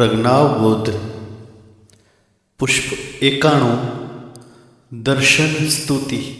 પ્રજ્ઞાવબોધ પુષ્પ એકાણું. દર્શન સ્તુતિ.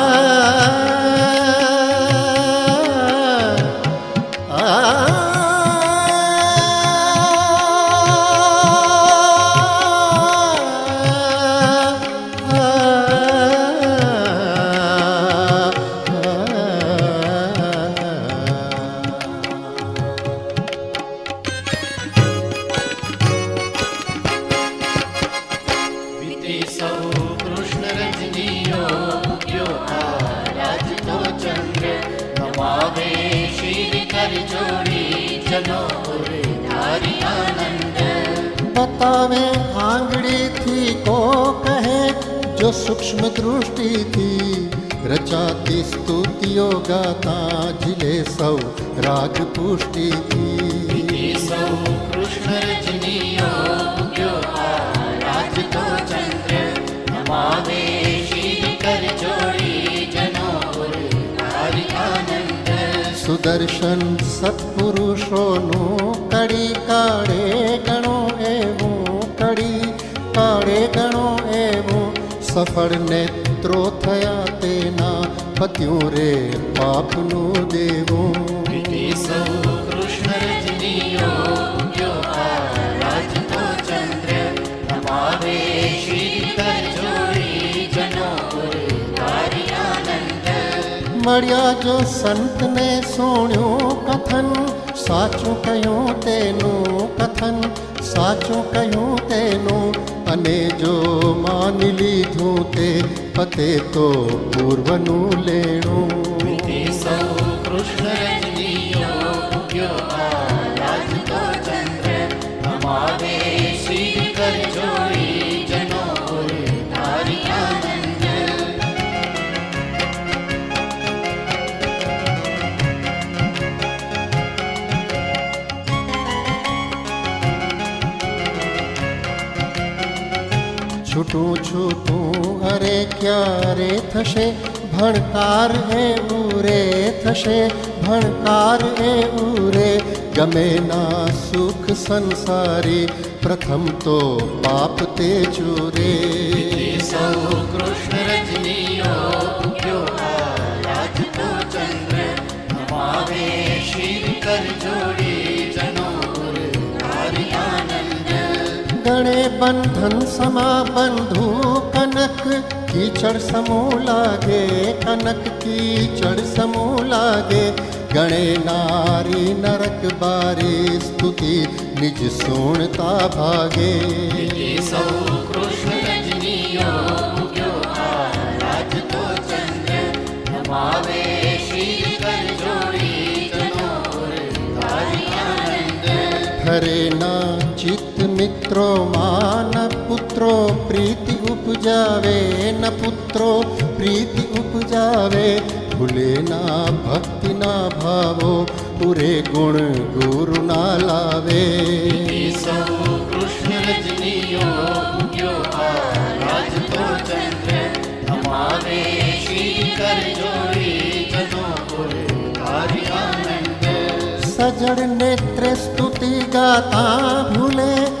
સુદર્શન સત્પુરુષોનું કડી કાળે ગણો એવું કડી કાળે ગણો એવું. સફળ નેત્રો થયા તેના પત્યું રે પાપનું દેવું. મળ્યા જો સંતને સોણ્યું કથન સાચું કહ્યું તેનું કથન સાચું કહ્યું તેનું અને જો માની લીધું તે પતે તો પૂર્વનું લેણું વીતે સૌ કૃષ્ણ છૂટું છૂટું અરે ક્યારે થશે ભણકાર એ ઉરે થશે ભણકાર એ ઉરે ગમે ના સુખ સંસારી પ્રથમ તો પાપ તે ચૂરે સૌ કૃષ્ણ बंधन समा बंधु कनक कीचड़ समूह लागे कनक कीचड़ समूह लागे। गणे नारी नरक बारी स्तुति निज सुनता भागे। हरे ना मित्रो, मान पुत्रो, प्रीति उपजावे, न पुत्रो, प्रीति उपजावे। भूले ना भक्ति ना भावो, पूरे गुण गुरु ना लावे। कृष्ण सजड़ नेत्र स्तुति गाता, भूले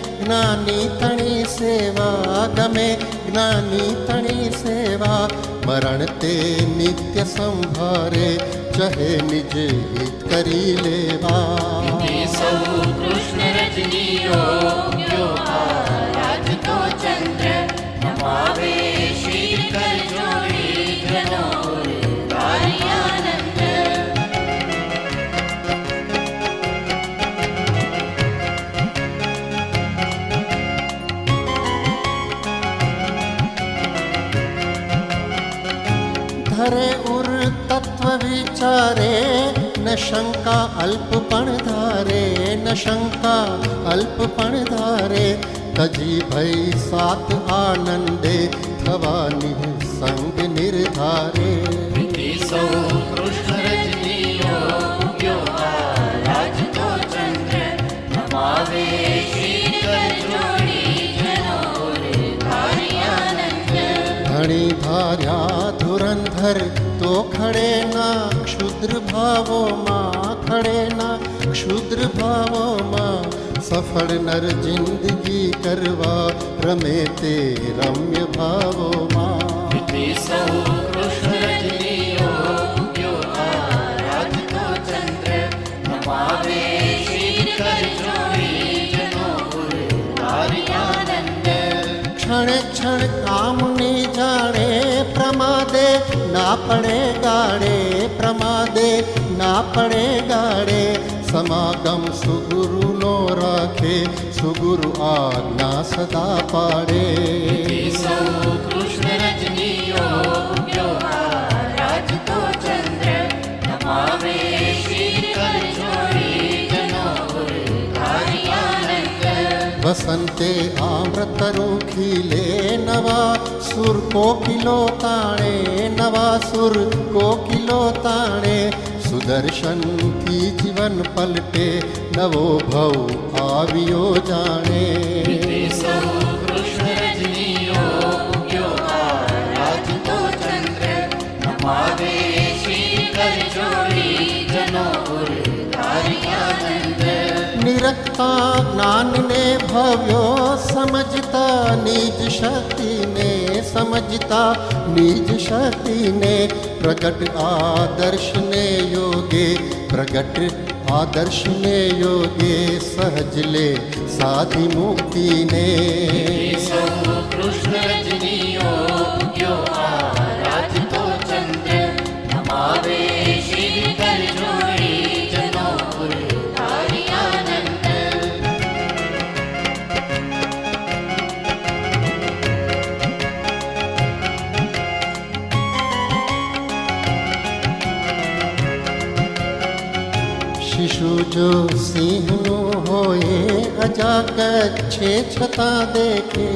ज्ञानी तणी सेवा गमे। ज्ञानी तणी सेवा, मरण ते नित्य संभारे चहे निज हित करी लेवा। कृष्ण तो चंद्र नमावे। हरे उर तत्व विचारे, न शंका अल्पपण धारे, न शंका अल्पपण धारे। तजी भई सात आनंदे, भवानी संग निर्धारे। धार्या धुरंधर तो खड़े ना क्षुद्र भावो माँ खड़े ना क्षुद्र भावो माँ सफल नर ज़िंदगी करवा रमे ते रम्य भावो माँ। क्षण क्षण काम ના પડે ગાડે પ્રમાદે ના પડે ગાડે સમાગમ સુગુરુનો રાખે સુગુરુ આજ્ઞા સદા પાડે वसन्ते आमृतरुखिले नवा सुर, कोकिलो ताणे नवा सुर, कोकिलो ताणे। सुदर्शन की जीवन पलटे नवो भव आवियो जाने रखा ज्ञान ने भव्यो, समझता निज शक्ति ने समझता निज शक्ति ने प्रकट आदर्श ने योगे, प्रकट आदर्श ने योगे, सहज ले साधि मुक्ति ने। कृष्ण रजनी योग जो सिंहनु होए, अजा गच्छे छता देखे,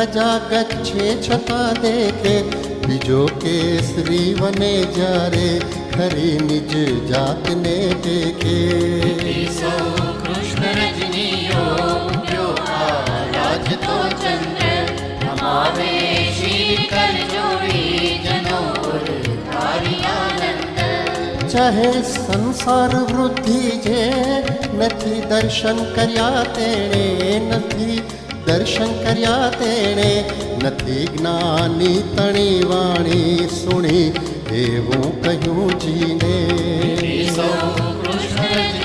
अजा गच्छे छता देखे। बिजो के श्री वने जारे हरी निज जात ने देखे। ચાહે સંસાર વૃદ્ધિ જે નથી દર્શન કર્યા તેણે નથી દર્શન કર્યા તેણે નથી જ્ઞાની તણી વાણી સુણી એવું કહ્યું જીને સૌ કૃષ્ણ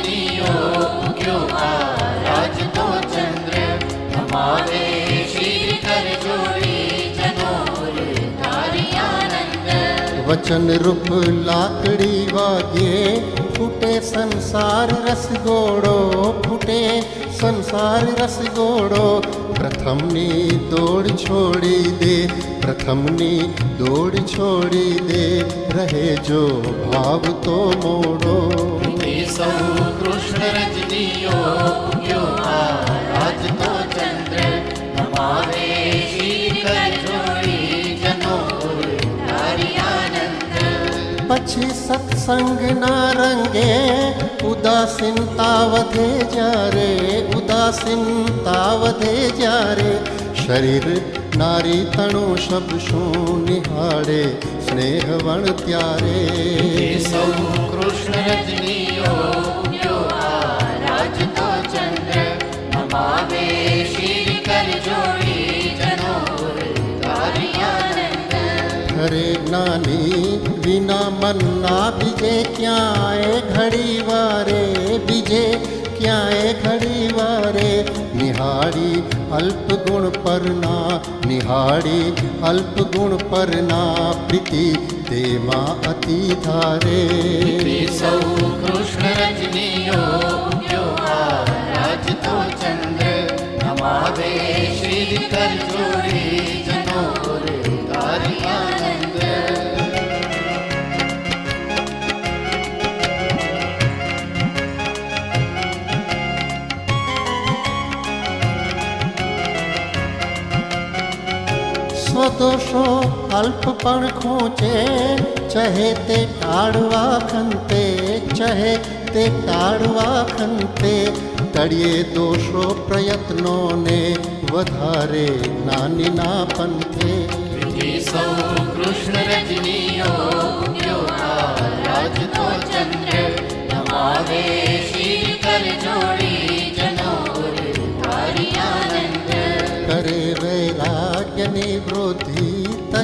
वचन रूप लाकड़ी वागे, फूटे संसार रसगोड़ो फूटे संसार रसगोड़ो प्रथमनी दौड़ छोड़ी दे प्रथमनी दौड़ छोड़ी दे, रहे जो भाव तो मोड़ो। सौ कृष्ण रजनी यो राज तो चंद्र, हमारे પછી સત્સંગના રંગે ઉદાસીનતા વધે જ્યારે ઉદાસીનતા વધે જ્યારે શરીર નારી તણું શબ શું નિહાળે સ્નેહવણ ત્યારે સૌ કૃષ્ણ રજની बीजे क्या ए घड़ी वारे? बीजे क्या ए घड़ी वारे? निहारी अल्प गुण पर ना, निहारी अल्प गुण पर ना, प्रीति देवा अति धारे। सौ कृष्ण रजनियो राज तो चंद्र हमारे श्री कर जोड़ी। દોષો અલ્પ પણ ખૂંચે ચહે તે ટાળવા ખંતે ચહે તે ટાળવા ખંતે તળિયે દોષો પ્રયત્નોને વધારે નાનીના પંથે વિધિ સૌ કૃષ્ણ રજનીયો ઉગ્યો આ રાજતો ચંદ્ર નમાવે શિર કર જોડી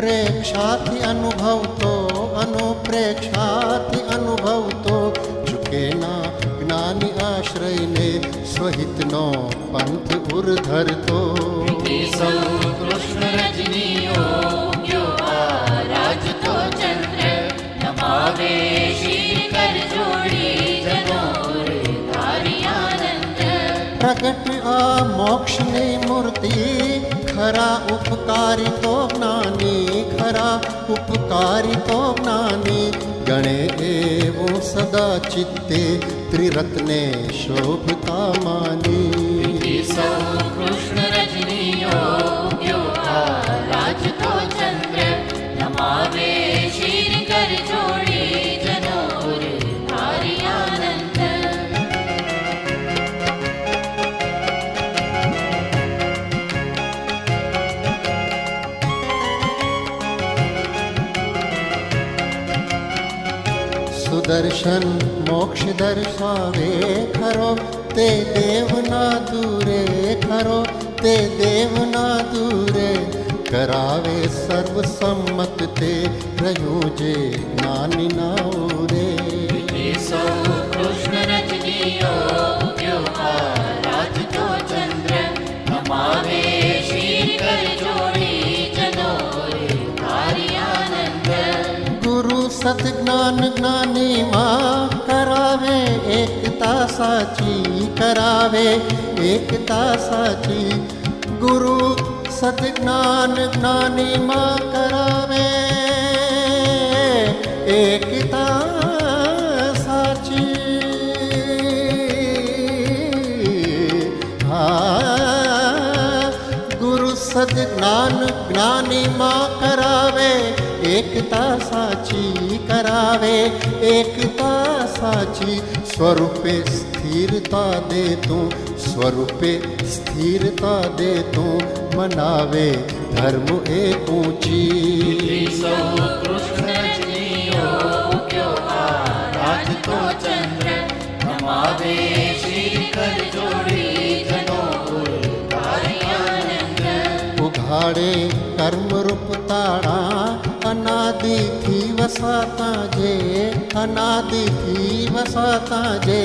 अनुप्रेक्षाति अनुभव तो अनुप्रेक्षाति अनुभव तो। झुके ना ज्ञानी आश्रय ने स्वहित नो पंथ उर्धर तो। कृष्ण रजनीयो प्रकट मोक्ष ने मूर्ति, खरा उपकारी तो नानी खरा उपकारी तो नानी गणे एवो सदा चित्ते, त्रिरत्ने शोभता मानी। दर्शन मोक्ष दर्शावे खरो ते देव ना दूरे खरो ते देव ना दूरे करावे सर्वसम्मत ते प्रयोजे नानी ज्ञानी ना उरे। गुरु नानी माँ करावे, एकता साची करावे, एकता साची। गुरु सतज्ञान ज्ञानी माँ करावे, एकता सदज्ञान हाँ, ज्ञानी माँ करावे एकता साची करावे एकता साची स्वरूपे स्थिरता दे तू स्वरूपे स्थिरता दे तू मनावे धर्म एक ऊँची। तो उघाड़े कर्म रूप ताड़ा અનાદિથી વસાતા જે અનાદિથી વસાતા જે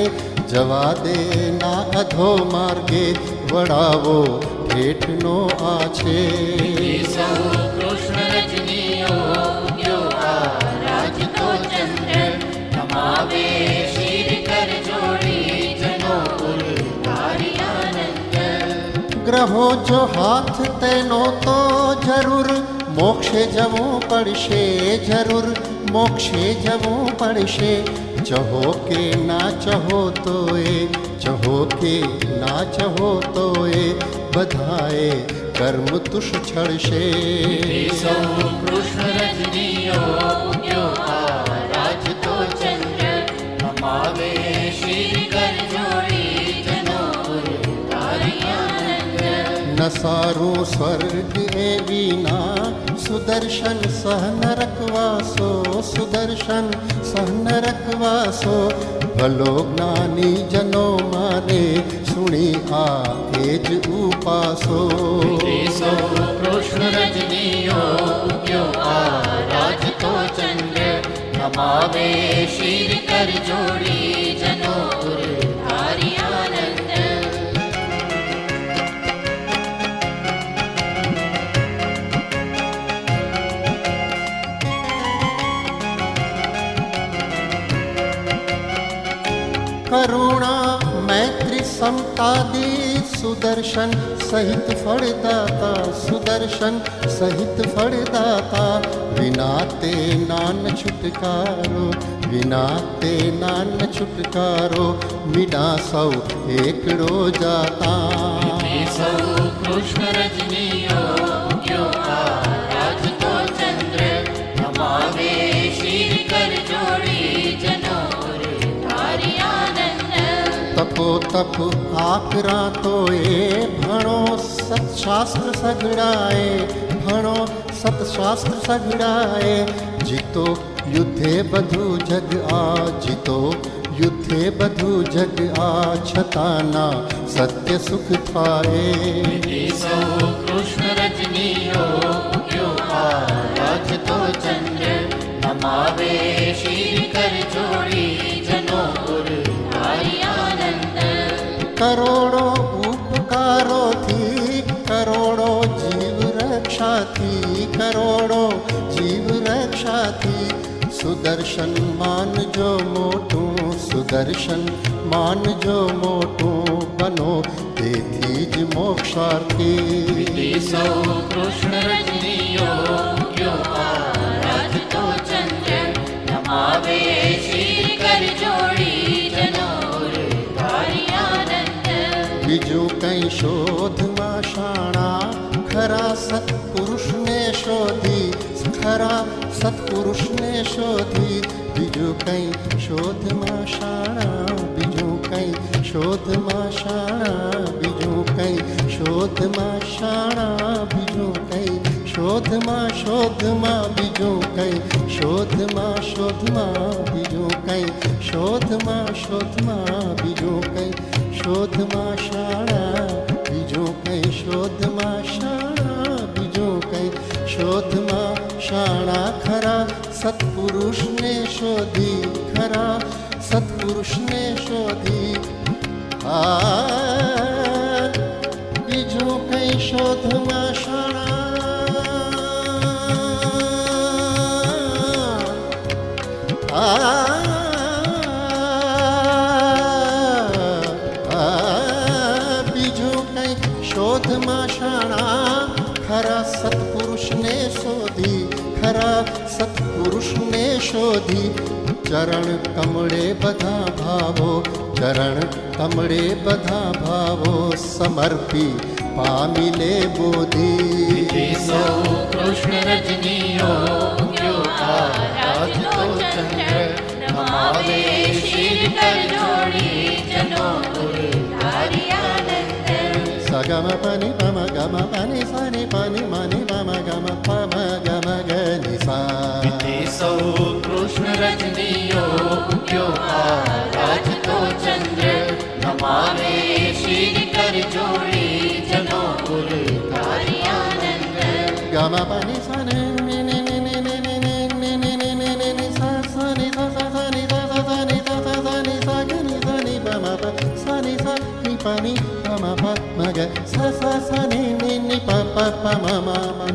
જવા દેના અધો માર્ગે વળાવો ઠેઠનો આ છે ગ્રહો જો હાથ તેનો તો જરૂર મોક્ષે જવું પડશે જરૂર મોક્ષે જવું પડશે ચહો કે ના ચહો તો એ ચહો કે ના ચહો તો એ બધાએ કર્મ તુષ છળશે સૌ કૃષ્ણ રજનીયો સારું સ્વર્ગ એ વિના સુદર્શન સહન રખવાસો સુદર્શન સહન રખવાસો ભલો જ્ઞાની જનો માને સુણી આ એ જ ઉપાસો તે સૌ કૃષ્ણ રજનીયો ઉગ્યો આ રાજતો ચંદ્ર નમાવે શિર કર જોડી करुणा, मैत्री समतादि सुदर्शन, सहित फलदाता सुदर्शन, सहित फलदाता। बिना ते नान छुटकारो, बिना ते नान छुटकारो मिडा सौ एक रो जाता सौ कृष्ण रजनी तपो तप आकरा तोए भणो सतशास्त्र सगड़ाए भणो सतशास्त्र सगड़ाए जीतो युद्धे बधु जग आ, जीतो युद्धे बधु जग आ, छताना सत्य सुख थाए कृष्ण रजनीयो राज तो चंद्र? नमावे कर जोड़ी करोड़ों उपकारों थी, करोड़ों जीव रक्षा थी, करोड़ों जीव रक्षा थी। सुदर्शन मान जो मोटू, सुदर्शन मान जो मोटू बनो, दे ज मोक्षार्थी। कृष्ण रजनी બીજું કઈ શોધમાં શાણા ખરા સત્પુરુષને શોધી ખરા સત્પુરુષને શોધી બીજું કઈ શોધમાં શાણા બીજું કઈ શોધમાં શાણા બીજું કઈ શોધમાં શાણા બીજું કઈ શોધમાં શોધમાં બીજું કઈ શોધમાં શોધમાં બીજું કઈ શોધમાં શોધમાં બીજું કઈ શોધમાં શાળા બીજું કઈ શોધમાં શાળા બીજું કઈ શોધમાં શાળા ખરા સત્પુરુષને શોધી ખરા સત્પુરુષને શોધી આ બીજું કઈ શોધમાં શાળા આ शोधी। चरण कमड़े बधा भावो चरण कमड़े बधा भावो समर्पी पामिले बोधि। कृष्ण रजनीयो గమ పని పమ గమ పని సని मनि మని गम గమ పమ గమ గని సా कृष्ण रजनियो उग्यो राज तो चंद्र हमारे शीर कर जोड़ी जनो कुल तारी गम सन Pani, sa sa Mama, Mama, Mama, Mama, Mama, Mama, Mama, Mama, Mama, Mama,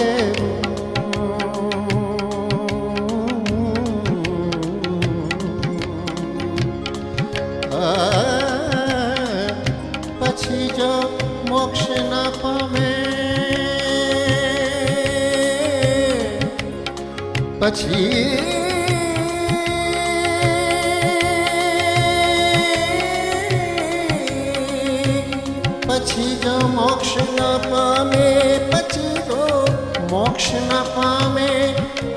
પછી પછી જો મોક્ષ ના પામે, પછી જો મોક્ષ ના પામે.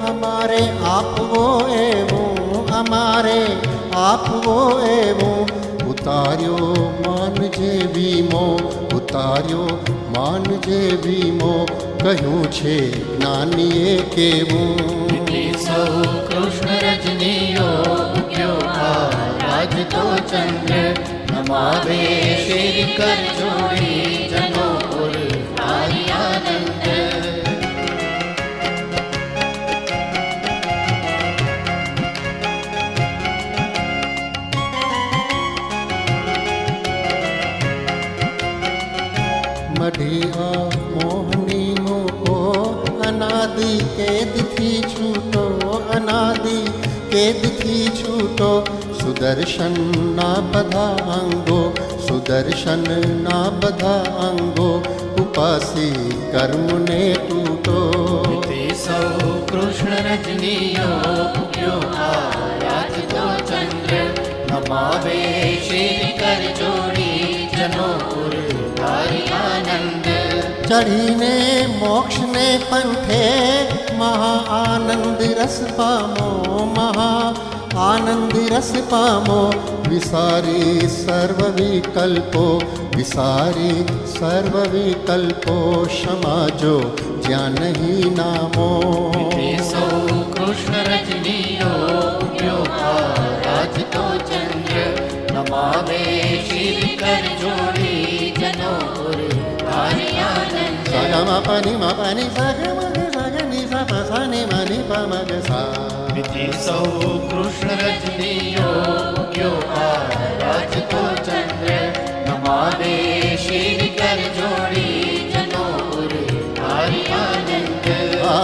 અમારે આપવો એવું, અમારે આપવો એવું. ઉતાર્યો માન જે વીમો, ઉતાર્યો માન જે વીમો. કહ્યું છે જ્ઞાનીએ કેવું? हरि सौ कृष्ण रजनी योग्यो राज तो चंद्र नमावे श्री कर जोड़ी मढ़िया मोहनी मुको अनादि के दी केद की छूटो, सुदर्शन ना बधा अंगो, सुदर्शन ना बधा अंगो, उपासी कर्म ने टूटो। सौ कृष्ण रजनी उपयो राज चंद्र नमावे श्री कर जोड़ी जनो चढ़ीने मोक्ष ने पंथे महा आनंद रस पामो, महा आनंद रस पामो। विसारी सर्वविकल्पो विसारी सर्वविकल्पो क्षमा जो ज्ञान ही नामो। सौ कृष्ण रजनी तो चंद्र। नमावे कर जोड़ी जनोपुर। గమ పని మ పని సగ మగ సగ ని స ప స ని మ ని ప మగ స విధి సౌ కృష్ణ రచని యోగ్యో రాజ తో చంద్ర నమాదే శ్రీ కర జోడి జనో పురి హరి ఆనంద ఆ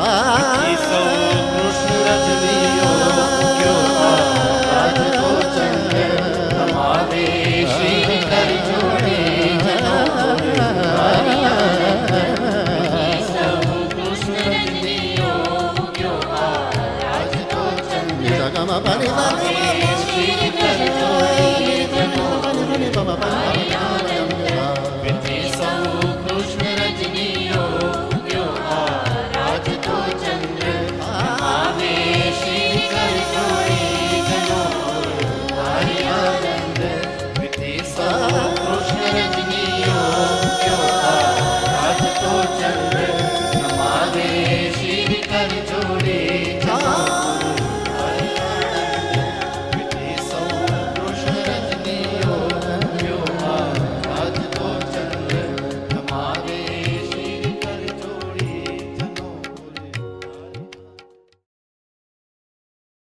आ, आ, आ, आ, आ, आ, आ, आ, pa pa ni pa ni pa pa ni pa pa ni pa pa ni pa pa ni pa